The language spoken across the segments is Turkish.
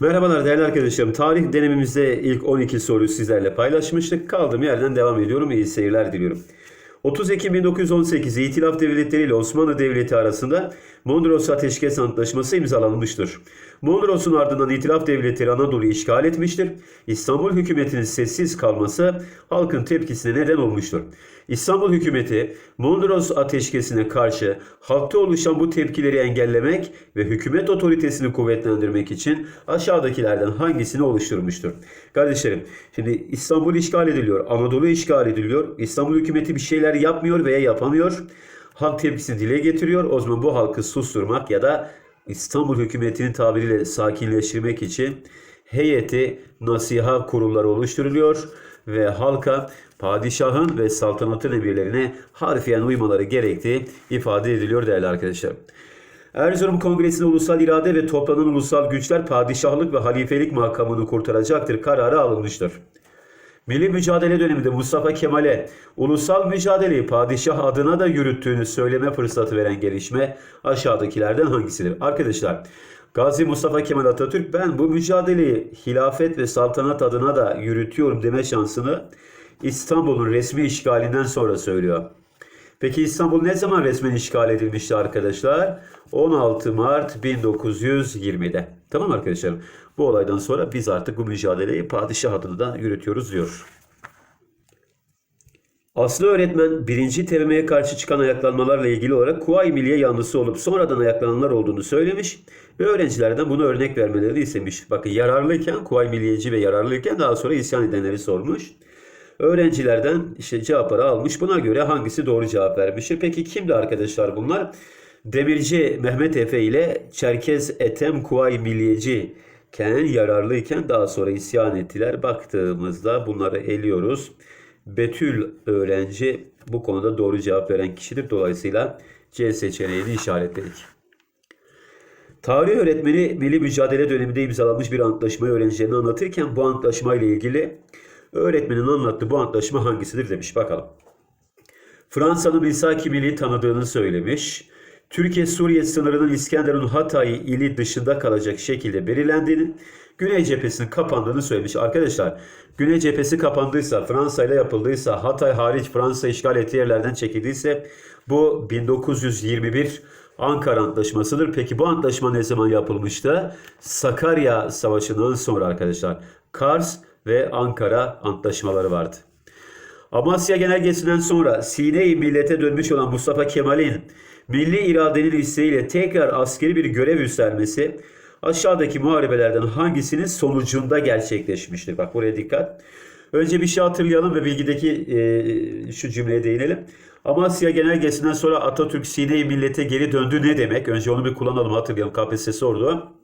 Merhabalar değerli arkadaşlarım. Tarih denememizde ilk 12 soruyu sizlerle paylaşmıştık. Kaldığım yerden devam ediyorum. İyi seyirler diliyorum. 30 Ekim 1918 İtilaf Devletleri ile Osmanlı Devleti arasında Mondros Ateşkes Antlaşması imzalanmıştır. Mondros'un ardından İtilaf Devletleri Anadolu'yu işgal etmiştir. İstanbul hükümetinin sessiz kalması halkın tepkisine neden olmuştur. İstanbul hükümeti Mondros Ateşkesi'ne karşı halkta oluşan bu tepkileri engellemek ve hükümet otoritesini kuvvetlendirmek için aşağıdakilerden hangisini oluşturmuştur? Kardeşlerim, şimdi İstanbul işgal ediliyor, Anadolu işgal ediliyor. İstanbul hükümeti bir şeyler yapmıyor veya yapamıyor. Halk tepkisini dile getiriyor. O zaman bu halkı susturmak ya da İstanbul hükümetinin tabiriyle sakinleştirmek için heyeti nasiha kurulları oluşturuluyor ve halka padişahın ve saltanatın emirlerine harfiyen uymaları gerektiği ifade ediliyor değerli arkadaşlar. Erzurum Kongresi'nde ulusal irade ve toplanan ulusal güçler padişahlık ve halifelik makamını kurtaracaktır kararı alınmıştır. Milli mücadele döneminde Mustafa Kemal'e ulusal mücadeleyi padişah adına da yürüttüğünü söyleme fırsatı veren gelişme aşağıdakilerden hangisidir? Arkadaşlar Gazi Mustafa Kemal Atatürk ben bu mücadeleyi hilafet ve saltanat adına da yürütüyorum deme şansını İstanbul'un resmi işgalinden sonra söylüyor. Peki İstanbul ne zaman resmen işgal edilmişti arkadaşlar? 16 Mart 1920'de. Tamam arkadaşlar. Bu olaydan sonra biz artık bu mücadeleyi padişah adına yürütüyoruz diyor. Aslı öğretmen birinci TBMM'ye karşı çıkan ayaklanmalarla ilgili olarak Kuvayi Milliye yanlısı olup sonradan ayaklananlar olduğunu söylemiş ve öğrencilerden bunu örnek vermelerini istemiş. Bakın yararlıyken Kuvayi Milliyeci ve yararlıyken daha sonra isyan edenleri sormuş. Öğrencilerden işte cevapları almış. Buna göre hangisi doğru cevap vermiştir? Peki kimdi arkadaşlar bunlar? Demirci Mehmet Efe ile Çerkez Etem Kuvayi Milliyeci iken yararlıyken daha sonra isyan ettiler. Baktığımızda bunları eliyoruz. Betül öğrenci bu konuda doğru cevap veren kişidir. Dolayısıyla C seçeneğini işaretledik. Tarih öğretmeni milli mücadele döneminde imzalanmış bir antlaşmayı öğrencilerine anlatırken bu antlaşma ile ilgili öğretmenin anlattığı bu antlaşma hangisidir demiş. Bakalım. Fransa'nın Misaki Milli tanıdığını söylemiş. Türkiye-Suriye sınırının İskenderun Hatay ili dışında kalacak şekilde belirlendiğini, Güney cephesinin kapandığını söylemiş. Arkadaşlar Güney cephesi kapandıysa, Fransa ile yapıldıysa, Hatay hariç Fransa işgal ettiği yerlerden çekildiyse bu 1921 Ankara Antlaşması'dır. Peki bu antlaşma ne zaman yapılmıştı? Sakarya Savaşı'ndan sonra arkadaşlar. Kars ve Ankara antlaşmaları vardı. Amasya Genelgesi'nden sonra Sine-i Millet'e dönmüş olan Mustafa Kemal'in milli iradenin isteğiyle tekrar askeri bir görev üstlenmesi aşağıdaki muharebelerden hangisinin sonucunda gerçekleşmiştir? Bak buraya dikkat. Önce bir şey hatırlayalım ve bilgideki e, şu cümleye değinelim. Amasya Genelgesi'nden sonra Atatürk Sine-i Millet'e geri döndü ne demek? Önce onu bir kullanalım hatırlayalım. KPSS sordu.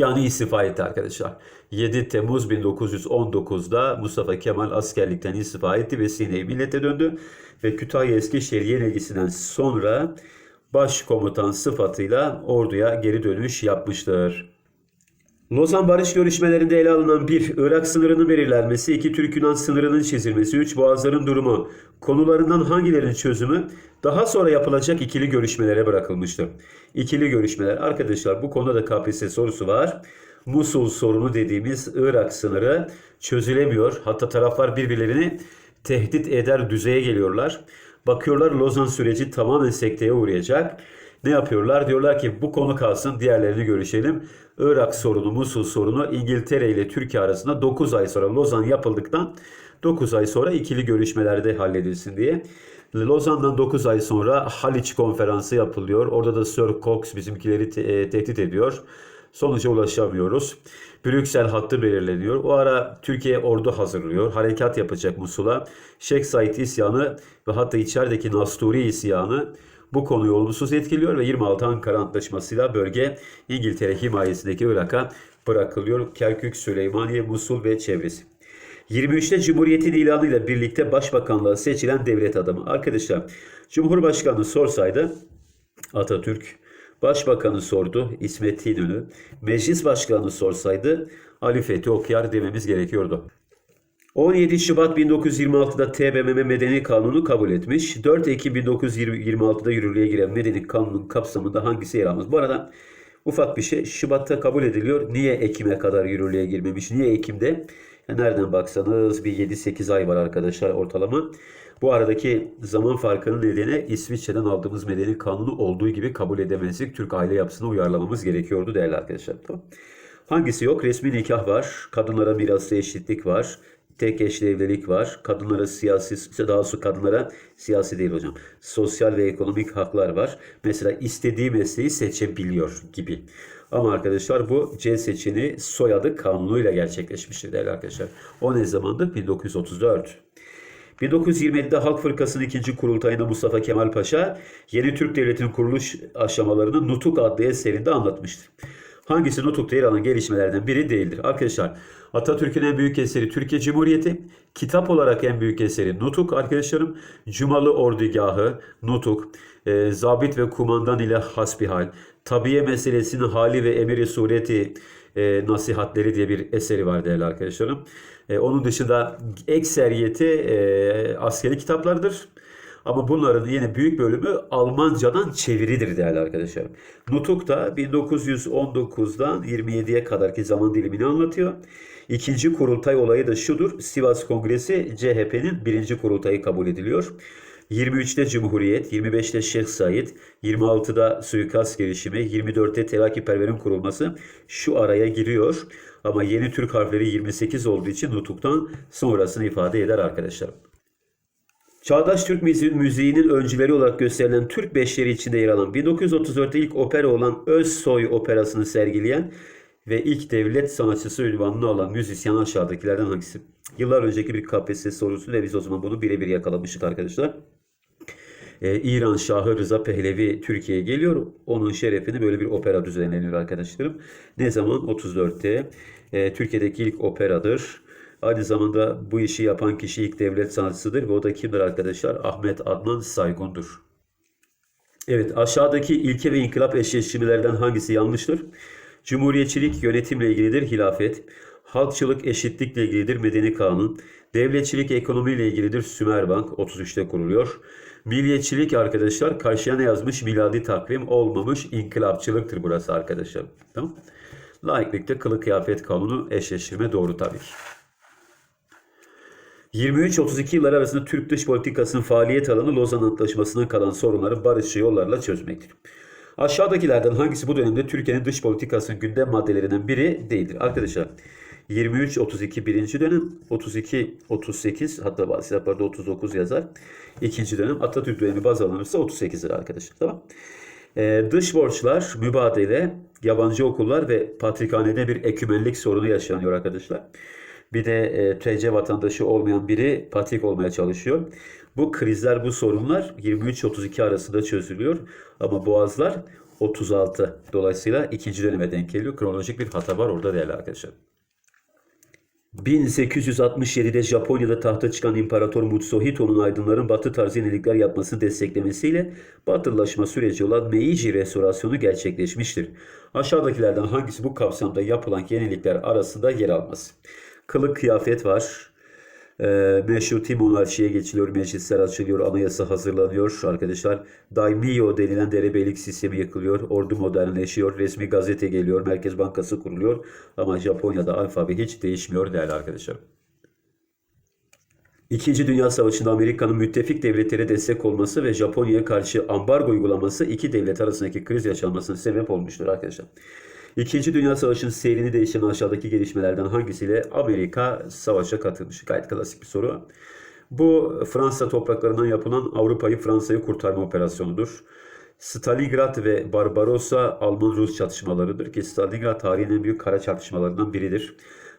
Yani istifa etti arkadaşlar. 7 Temmuz 1919'da Mustafa Kemal askerlikten istifa etti ve Sine'yi millete döndü. Ve Kütahya Eskişehir yenilgisinden sonra başkomutan sıfatıyla orduya geri dönüş yapmıştır. Lozan Barış görüşmelerinde ele alınan 1. Irak sınırının belirlenmesi, 2. Türk-Yunan sınırının çizilmesi, 3. Boğazların durumu konularından hangilerinin çözümü daha sonra yapılacak ikili görüşmelere bırakılmıştır. İkili görüşmeler arkadaşlar bu konuda da KPSS sorusu var. Musul sorunu dediğimiz Irak sınırı çözülemiyor. Hatta taraflar birbirlerini tehdit eder düzeye geliyorlar. Bakıyorlar Lozan süreci tamamen sekteye uğrayacak. Ne yapıyorlar? Diyorlar ki bu konu kalsın diğerlerini görüşelim. Irak sorunu, Musul sorunu İngiltere ile Türkiye arasında 9 ay sonra Lozan yapıldıktan 9 ay sonra ikili görüşmelerde halledilsin diye. Lozan'dan 9 ay sonra Haliç konferansı yapılıyor. Orada da Sir Cox bizimkileri te- e, tehdit ediyor. Sonuca ulaşamıyoruz. Brüksel hattı belirleniyor. O ara Türkiye ordu hazırlıyor. Harekat yapacak Musul'a. Şeyh isyanı ve hatta içerideki Nasturi isyanı bu konuyu olumsuz etkiliyor ve 26 Ankara Antlaşması'yla bölge İngiltere himayesindeki Irak'a bırakılıyor. Kerkük, Süleymaniye, Musul ve çevresi. 23'te Cumhuriyet'in ilanıyla birlikte başbakanlığa seçilen devlet adamı. Arkadaşlar Cumhurbaşkanı sorsaydı Atatürk, Başbakanı sordu İsmet İnönü, Meclis Başkanı sorsaydı Ali Fethi Okyar dememiz gerekiyordu. 17 Şubat 1926'da TBMM Medeni Kanunu kabul etmiş. 4 Ekim 1926'da yürürlüğe giren Medeni Kanunun kapsamında hangisi yer almaz? Bu arada Ufak bir şey. Şubat'ta kabul ediliyor. Niye Ekim'e kadar yürürlüğe girmemiş? Niye Ekim'de? Ya nereden baksanız bir 7-8 ay var arkadaşlar ortalama. Bu aradaki zaman farkının nedeni İsviçre'den aldığımız medeni kanunu olduğu gibi kabul edemezdik. Türk aile yapısına uyarlamamız gerekiyordu değerli arkadaşlar. Hangisi yok? Resmi nikah var. Kadınlara mirasta eşitlik var. Tek eşli evlilik var. Kadınlara siyasi, daha doğrusu kadınlara siyasi değil hocam. Sosyal ve ekonomik haklar var. Mesela istediği mesleği seçebiliyor gibi. Ama arkadaşlar bu C seçeneği soyadı kanunuyla gerçekleşmiştir değerli arkadaşlar. O ne zamandı? 1934. 1927'de Halk Fırkası'nın ikinci kurultayında Mustafa Kemal Paşa yeni Türk Devleti'nin kuruluş aşamalarını Nutuk adlı eserinde anlatmıştır. Hangisi Nutuk'ta yer alan gelişmelerden biri değildir? Arkadaşlar Atatürk'ün en büyük eseri Türkiye Cumhuriyeti. Kitap olarak en büyük eseri Nutuk arkadaşlarım. Cumalı Ordugahı, Nutuk, e, Zabit ve Kumandan ile Hasbihal, Tabiye meselesinin hali ve emiri sureti e, nasihatleri diye bir eseri var değerli arkadaşlarım. E, onun dışında ekseriyeti e, askeri kitaplardır. Ama bunların yine büyük bölümü Almancadan çeviridir değerli arkadaşlar. Nutuk da 1919'dan 27'ye kadarki zaman dilimini anlatıyor. İkinci kurultay olayı da şudur. Sivas Kongresi CHP'nin birinci kurultayı kabul ediliyor. 23'te Cumhuriyet, 25'te Şeyh Said, 26'da suikast girişimi, 24'te Terakkiperver'in kurulması şu araya giriyor. Ama yeni Türk harfleri 28 olduğu için nutuktan sonrasını ifade eder arkadaşlar. Çağdaş Türk müziği- müziğinin öncüleri olarak gösterilen Türk beşleri içinde yer alan 1934'te ilk opera olan Özsoy operasını sergileyen ve ilk devlet sanatçısı ünvanını alan müzisyen aşağıdakilerden hangisi? Yıllar önceki bir KPSS sorusu ve biz o zaman bunu birebir yakalamıştık arkadaşlar. Ee, İran Şahı Rıza Pehlevi Türkiye'ye geliyor. Onun şerefine böyle bir opera düzenleniyor arkadaşlarım. Ne zaman? 34'te. Ee, Türkiye'deki ilk operadır. Aynı zamanda bu işi yapan kişi ilk devlet sanatçısıdır ve o da kimdir arkadaşlar? Ahmet Adnan Saygun'dur. Evet aşağıdaki ilke ve inkılap eşleştirmelerden hangisi yanlıştır? Cumhuriyetçilik yönetimle ilgilidir hilafet. Halkçılık eşitlikle ilgilidir medeni kanun. Devletçilik ekonomiyle ilgilidir Sümerbank 33'te kuruluyor. Milliyetçilik arkadaşlar karşıya yazmış? Miladi takvim olmamış inkılapçılıktır burası arkadaşlar. Tamam. Laiklikte kılık kıyafet kanunu eşleştirme doğru tabii. 23-32 yıllar arasında Türk dış politikasının faaliyet alanı Lozan Antlaşması'ndan kalan sorunları barışçı yollarla çözmektir. Aşağıdakilerden hangisi bu dönemde Türkiye'nin dış politikasının gündem maddelerinden biri değildir? Arkadaşlar 23-32 birinci dönem, 32-38 hatta bazı kitaplarda 39 yazar. İkinci dönem Atatürk dönemi baz alınırsa 38'dir arkadaşlar. Tamam. Ee, dış borçlar, mübadele, yabancı okullar ve patrikhanede bir ekümenlik sorunu yaşanıyor arkadaşlar. Bir de e, TC vatandaşı olmayan biri patrik olmaya çalışıyor. Bu krizler, bu sorunlar 23-32 arasında çözülüyor. Ama boğazlar 36. Dolayısıyla ikinci döneme denk geliyor. Kronolojik bir hata var orada değerli arkadaşlar. 1867'de Japonya'da tahta çıkan İmparator Mutsuhito'nun aydınların batı tarzı yenilikler yapmasını desteklemesiyle batılılaşma süreci olan Meiji restorasyonu gerçekleşmiştir. Aşağıdakilerden hangisi bu kapsamda yapılan yenilikler arasında yer almaz? Kılık kıyafet var. Ee, meşruti monarşiye geçiliyor, meclisler açılıyor, anayasa hazırlanıyor arkadaşlar. Daimyo denilen derebeylik sistemi yıkılıyor, ordu modernleşiyor, resmi gazete geliyor, Merkez Bankası kuruluyor. Ama Japonya'da alfabe hiç değişmiyor değerli arkadaşlar. İkinci Dünya Savaşı'nda Amerika'nın müttefik devletlere destek olması ve Japonya'ya karşı ambargo uygulaması iki devlet arasındaki kriz yaşanmasına sebep olmuştur arkadaşlar. İkinci Dünya Savaşı'nın seyrini değişen aşağıdaki gelişmelerden hangisiyle Amerika savaşa katılmış? Gayet klasik bir soru. Bu Fransa topraklarından yapılan Avrupa'yı Fransa'yı kurtarma operasyonudur. Stalingrad ve Barbarossa Alman-Rus çatışmalarıdır ki Stalingrad tarihin en büyük kara çatışmalarından biridir.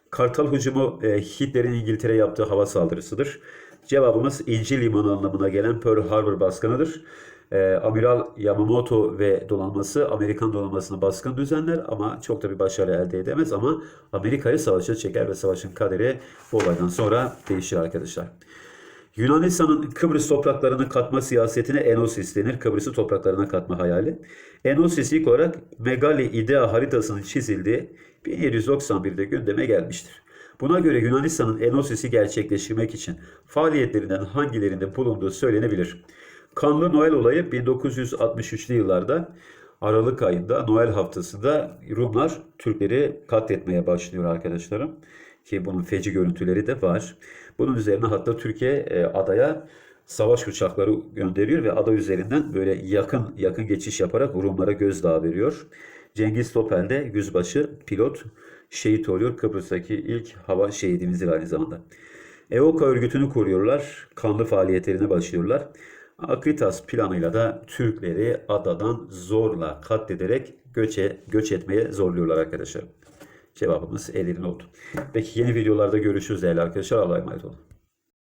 Kartal hücumu e, Hitler'in İngiltere yaptığı hava saldırısıdır. Cevabımız İnci Limanı anlamına gelen Pearl Harbor baskınıdır. E, Amiral Yamamoto ve donanması Amerikan donanmasına baskın düzenler ama çok da bir başarı elde edemez ama Amerika'yı savaşa çeker ve savaşın kaderi bu olaydan sonra değişir arkadaşlar. Yunanistan'ın Kıbrıs topraklarını katma siyasetine Enosis denir. Kıbrıs'ı topraklarına katma hayali. Enosis ilk olarak Megali İdea haritasının çizildiği 1791'de gündeme gelmiştir. Buna göre Yunanistan'ın Enosis'i gerçekleştirmek için faaliyetlerinden hangilerinde bulunduğu söylenebilir. Kanlı Noel olayı 1963'lü yıllarda Aralık ayında Noel haftasında Rumlar Türkleri katletmeye başlıyor arkadaşlarım. Ki bunun feci görüntüleri de var. Bunun üzerine hatta Türkiye e, adaya savaş uçakları gönderiyor ve ada üzerinden böyle yakın yakın geçiş yaparak Rumlara gözdağı veriyor. Cengiz Topel de yüzbaşı pilot şehit oluyor. Kıbrıs'taki ilk hava şehidimizdir aynı zamanda. EOKA örgütünü kuruyorlar. Kanlı faaliyetlerine başlıyorlar. Akritas planıyla da Türkleri adadan zorla katlederek göçe, göç etmeye zorluyorlar arkadaşlar. Cevabımız Edirne oldu. Peki yeni videolarda görüşürüz değerli arkadaşlar. Allah'a emanet olun.